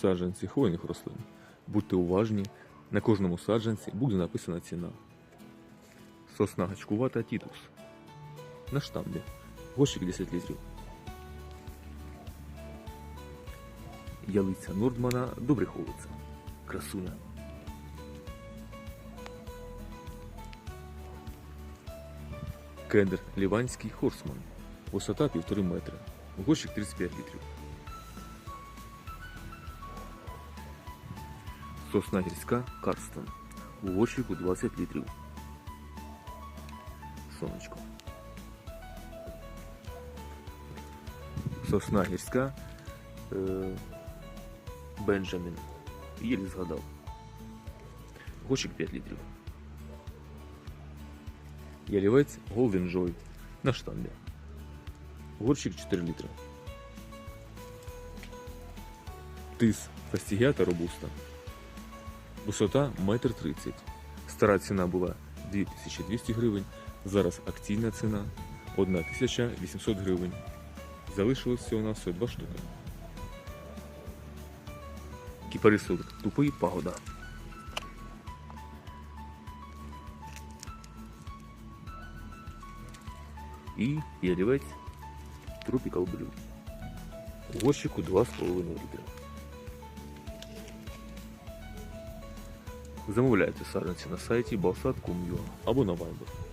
Саджанці хвойних рослин. Будьте уважні, на кожному саджанці буде написана ціна. Сосна гачкувата Тітус. На штамбі. Горщик 10 літрів. Ялиця Нордмана Добриховиця. Красуня. Кендер Ліванський Хорсман. Висота 1,5 метра. Горщик 35 літрів. Сосна гірська Карстон. У горщику 20 літрів. Сонечко. Сосна гірська е, Бенджамін. Єлі згадав. Горщик 5 літрів. Ялівець Golden Joy на штамбі. Горщик 4 літри. Тис фастігіата робуста. Висота 1,30 м. Стара ціна була 2200 гривень. Зараз акційна ціна 1800 гривень. Залишилось всього на все два штуки. Кіпарисовик тупий пагода. І ялівець Tropical Blue. У горщику 2,5 літри. Замовляйте саджанці на сайті balsat.com.ua або на Viber.